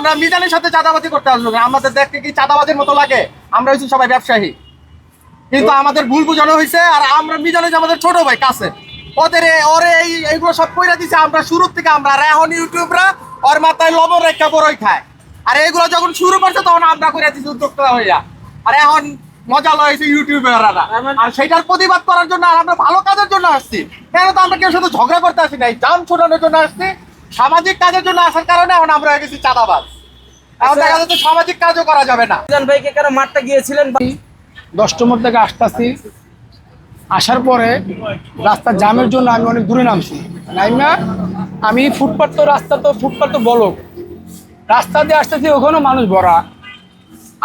আমরা মিজানের সাথে চাঁদাবাজি করতে আসব না। আমাদের দেখতে কি চাঁদাবাজির মতো লাগে? আমরা হচ্ছি সবাই ব্যবসায়ী। কিন্তু আমাদের ভুল বোঝানো হয়েছে আর আমরা মিজানে যে আমাদের ছোট ভাই কাছে। ওদের ওরে এই এইগুলো সব কইরা দিছে আমরা শুরুর থেকে আমরা আর এখন ইউটিউবরা ওর মাথায় লবণ রেখা বড়ই খায়। আর এইগুলো যখন শুরু করছে তখন আমরা করে দিছি উদ্যোক্তা হইয়া। আর এখন মজা লয়েছে ইউটিউবাররা। আর সেটার প্রতিবাদ করার জন্য আর আমরা ভালো কাজের জন্য আসছি। কেন তো আমরা কেউ সাথে ঝগড়া করতে আসি নাই জাম ছোটানোর জন্য আসছি। সামাজিক কাজের জন্য আসার কারণে এখন আমরা হয়ে গেছি চাঁদাবাজ। এখন দেখা যাচ্ছে সামাজিক কাজও করা যাবে না। ভাইকে কেন মারতে গিয়েছিলেন দশটার থেকে আসতেছি। আসার পরে রাস্তার জামের জন্য আমি অনেক দূরে নামছি। নাইমা আমি ফুটপাত তো রাস্তা তো ফুটপাত তো বলক। রাস্তা দিয়ে আসতেছি ওখানেও মানুষ ভরা।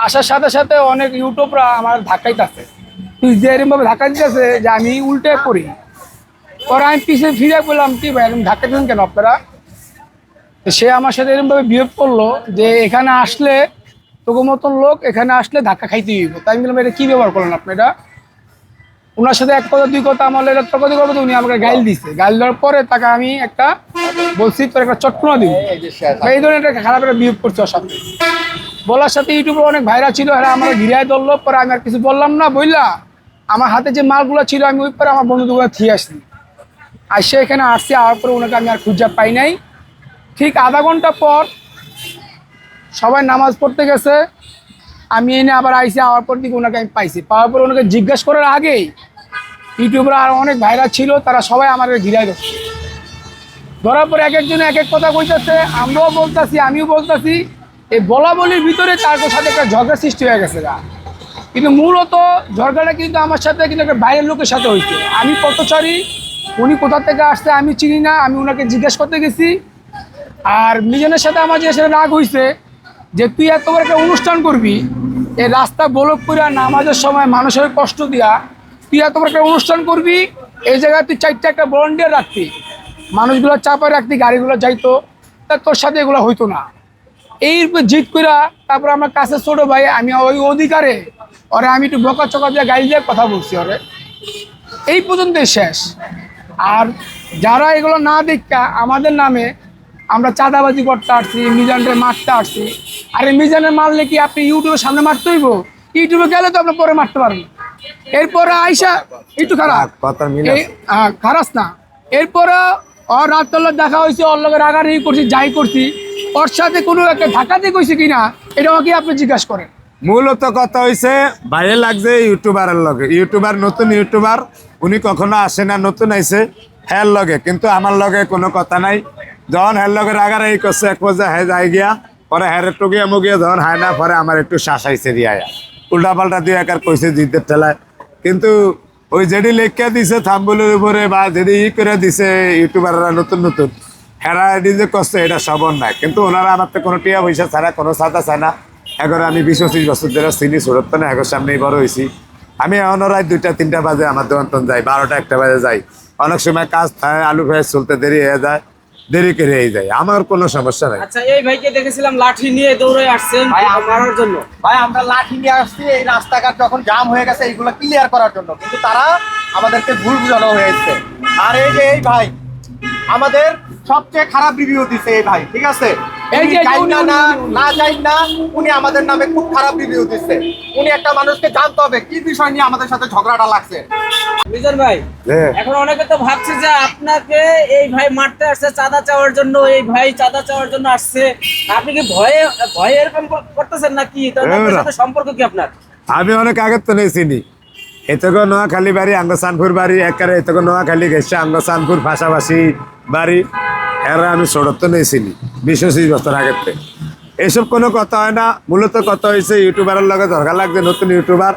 আসার সাথে সাথে অনেক ইউটিউবরা আমার ধাক্কাইতেছে পিস দিয়ে এরকমভাবে ধাক্কা দিতেছে যে আমি উল্টে পড়ি পরে আমি পিছিয়ে ফিরে বললাম কি ভাই এরকম ধাক্কা দিলেন কেন আপনারা? সে আমার সাথে এরকমভাবে বিহেভ করল যে এখানে আসলে তোকে মতন লোক এখানে আসলে ধাক্কা খাইতে হইব। তাই বললাম এটা কি ব্যবহার করলেন আপনি এটা? ওনার সাথে এক কথা দুই কথা আমার এটা তর্কাতি করব উনি আমাকে গাইল দিছে। গাইল দেওয়ার পরে তাকে আমি একটা বলছি তোর একটা চটকনা দিব। এই ধরনের একটা খারাপ একটা বিহেভ করছে ওর সাথে। বলার সাথে ইউটিউবে অনেক ভাইরা ছিল এরা আমার ঘিরায় ধরলো পরে আমি আর কিছু বললাম না বললা আমার হাতে যে মালগুলো ছিল আমি ওই পরে আমার বন্ধুগুলো থিয়ে আসে এখানে আসছি আওয়ার পরে ওনাকে আমি আর খুঁজা পাই নাই। ঠিক আধা ঘণ্টা পর সবাই নামাজ পড়তে গেছে। আমি এনে আবার আইসি আওয়ার পর দিকে ওনাকে আমি পাইছি। পাওয়ার পর ওনাকে জিজ্ঞেস করার আগেই ইউটিউবরা আর অনেক ভাইরা ছিল, তারা সবাই আমার ঘিরাই ধরছে। ধরার পরে এক একজন এক এক কথা কইতেছে, আমরাও বলতাছি, আমিও বলতাছি। এই বলা বলির ভিতরে তার সাথে একটা ঝগড়া সৃষ্টি হয়ে গেছে গা। কিন্তু মূলত ঝগড়াটা কিন্তু আমার সাথে কিন্তু একটা বাইরের লোকের সাথে হয়েছে। আমি কত পথচারী, উনি কোথা থেকে আসছে আমি চিনি না, আমি ওনাকে জিজ্ঞেস করতে গেছি। আর মিজনের সাথে আমার যে সেটা রাগ হয়েছে যে তুই এত বড় একটা অনুষ্ঠান করবি, এই রাস্তা বলক করে নামাজের সময় মানুষের কষ্ট দিয়া তুই এত বড় একটা অনুষ্ঠান করবি, এই জায়গায় তুই চারটা একটা ভলেন্টিয়ার রাখতি, মানুষগুলো চাপা রাখতি, গাড়িগুলো যাইতো, তা তোর সাথে এগুলো হইতো না। এই জিত কইরা তারপর আমার কাছে ছোট ভাই, আমি ওই অধিকারে, ওরে আমি একটু বকা চকা দিয়ে গাড়ি দিয়ে কথা বলছি ওরে। এই পর্যন্তই শেষ। আর যারা এগুলো না দেখা, আমাদের নামে আমরা চাঁদাবাজি করতে আসছি মিজানরে মারতে আসছি। আরে মিজানের মারলে কি আপনি ইউটিউবের সামনে মারতে হইব? ইউটিউবে গেলে তো আপনি পরে মারতে পারবেন। এরপরে আইসা একটু খারাপ। হ্যাঁ, খারাপ না। এরপরে ওর রাততলা দেখা হয়েছে ওর লগে রাগারাগি করছি যাই করছি। ওর সাথে কোনো একটা ঢাকাতে কইছে কিনা এটাও কি আপনি জিজ্ঞাসা করেন? মূলত কথা হইছে বাইরে লাগছে ইউটিউবারের লগে। ইউটিউবার নতুন ইউটিউবার উনি কখনো আসে না নতুন আইছে হ্যার লগে। কিন্তু আমার লগে কোনো কথা নাই। যখন হ্যার লগে রাগারাগি করছে, এক পর্যায়ে হ্যাঁ যাই গিয়া, পরে হ্যার গিয়া মুগিয়া যখন হয় না, পরে আমার একটু শ্বাস আইছে দিয়া উল্টা পাল্টা দিয়ে একার কইছে জিদ্দের ঠেলায়। কিন্তু ওই যেটি লেখা দিছে থাম্বুলের উপরে বা যেটি ই করে দিছে ইউটিউবাররা নতুন নতুন, হেরা এটি যে করছে, এটা সব নাই কিন্তু ওনারা আমার তো কোনো টিয়া পয়সা ছাড়া, কোনো সাদা চায় না এখন আমি বিশ পঁচিশ বছর ধরে চিনি, সুরত না এখন সামনেই বড় হয়েছি আমি এখন রাত দুইটা, তিনটা বাজে, আমার দোকান যাই, বারোটা, একটা বাজে যাই। অনেক সময় কাজ থাকে আলু ফ্রাই চলতে দেরি হয়ে যায়। দেরি করে যায়। আমার কোনো সমস্যা নাই। আচ্ছা এই ভাইকে দেখেছিলাম লাঠি নিয়ে দৌড়ে আসছেন। ভাই, আমরা- মারার জন্য। ভাই আমরা লাঠি নিয়ে আসছি এই রাস্তাঘাট যখন জাম হয়ে গেছে এইগুলো ক্লিয়ার করার জন্য। কিন্তু তারা আমাদেরকে ভুল বুঝানো হয়েছে আর এই যে এই ভাই আমাদের সবচেয়ে খারাপ রিভিউ দিছে এই ভাই ঠিক আছে? এই যে- যে না না না যাই না উনি আমাদের নামে খুব খারাপ রিভিউ দিচ্ছে উনি একটা মানুষকে জানতে হবে কি বিষয় নিয়ে আমাদের সাথে ঝগড়াটা লাগছে? মিজান ভাই হ্যাঁ। এখন অনেকে তো ভাবছে যে আপনাকে এই ভাই মারতে আসছে চাঁদা চাওয়ার জন্য এই ভাই চাঁদা চাওয়ার জন্য আসছে। আপনি কি ভয়ে ভয়ে এরকম করতেছেন নাকি? সম্পর্ক কি আপনার? আমি অনেক আগের তো নেই চিনি। এতক নোয়াখালী বাড়ি আঙ্গ সানপুর বাড়ি একারে এতক নোয়াখালী গেছে আঙ্গ সানপুর পাশাপাশি বাড়ি। এরা আমি সড়ক তো নেই চিনি বিশ পঁচিশ বছর আগের থেকে এসব কোনো কথা হয় না। মূলত কথা হয়েছে ইউটিউবারের লগে দরকার লাগছে নতুন ইউটিউবার।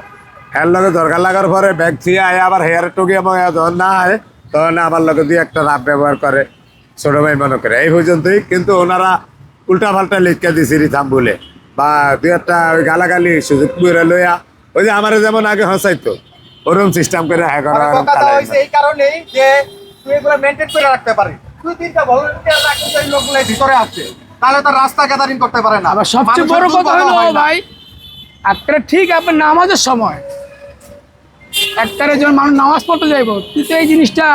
এর লগে দরকার লাগার পরে ব্যাগ থিয়ে আয় আবার হেয়ার মগে যখন না আয় তখন আমার লগে দিয়ে একটা রাব ব্যবহার করে ছোট ভাই মনে করে। এই পর্যন্তই কিন্তু ওনারা উল্টা পাল্টা লিখকে দিছি রিথাম বলে বা দুই একটা ওই গালাগালি সুযোগ করে লইয়া ওই যে আমার যেমন আগে হসাইতো ওরকম সিস্টেম করে হ্যাঁ করা এই কারণেই যে তুই এগুলো মেনটেন করে রাখতে পারিস। তুই তিনটা ভলেন্টিয়ার রাখতে লোকগুলো ভিতরে আছে তাহলে তো রাস্তা গ্যাদারিং করতে পারে না। আবার সবচেয়ে মানুষের বড় কথা হলো ভাই একটা ঠিক আপনার নামাজের সময় একটারে যখন মানুষ নামাজ পড়তে যাইব তুই তো এই জিনিসটা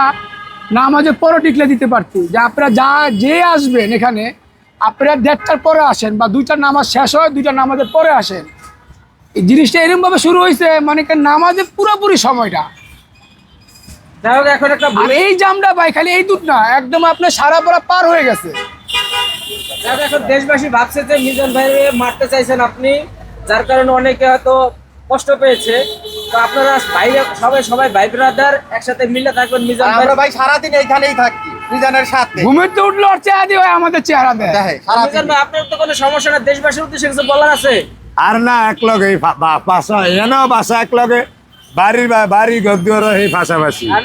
নামাজের পরও টিকলে দিতে পারতি। যে আপনারা যা যে আসবেন এখানে আপনারা দেড়টার পরে আসেন বা দুইটা নামাজ শেষ হয় দুইটা নামাজের পরে আসেন। এই জিনিসটা এরকম ভাবে শুরু হয়েছে মানে নামাজের পুরোপুরি সময়টা। এখন একটা এই জামটা ভাই খালি এই দুধ না একদম আপনার সারা পড়া পার হয়ে গেছে। এখন দেশবাসী ভাবছে যে মিজান ভাই মারতে চাইছেন আপনি যার কারণে অনেকে হয়তো কষ্ট পেয়েছে। তো আপনারা বাইরে সবাই সবাই ভাই ব্রাদার একসাথে মিলে থাকবেন মিজান ভাই। আমরা ভাই সারাদিন এইখানেই থাকি মিজানের সাথে। ঘুমের তো উঠল আর চেহারা দিয়ে হয় আমাদের চেহারা দেয়। মিজান ভাই আপনার তো কোনো সমস্যা না দেশবাসীর উদ্দেশ্যে কিছু বলার আছে? আর না এক লগে বাসা এনেও বাসা এক লগে বাড়ির বাড়ি গদ্যর এই পাশাপাশি। না,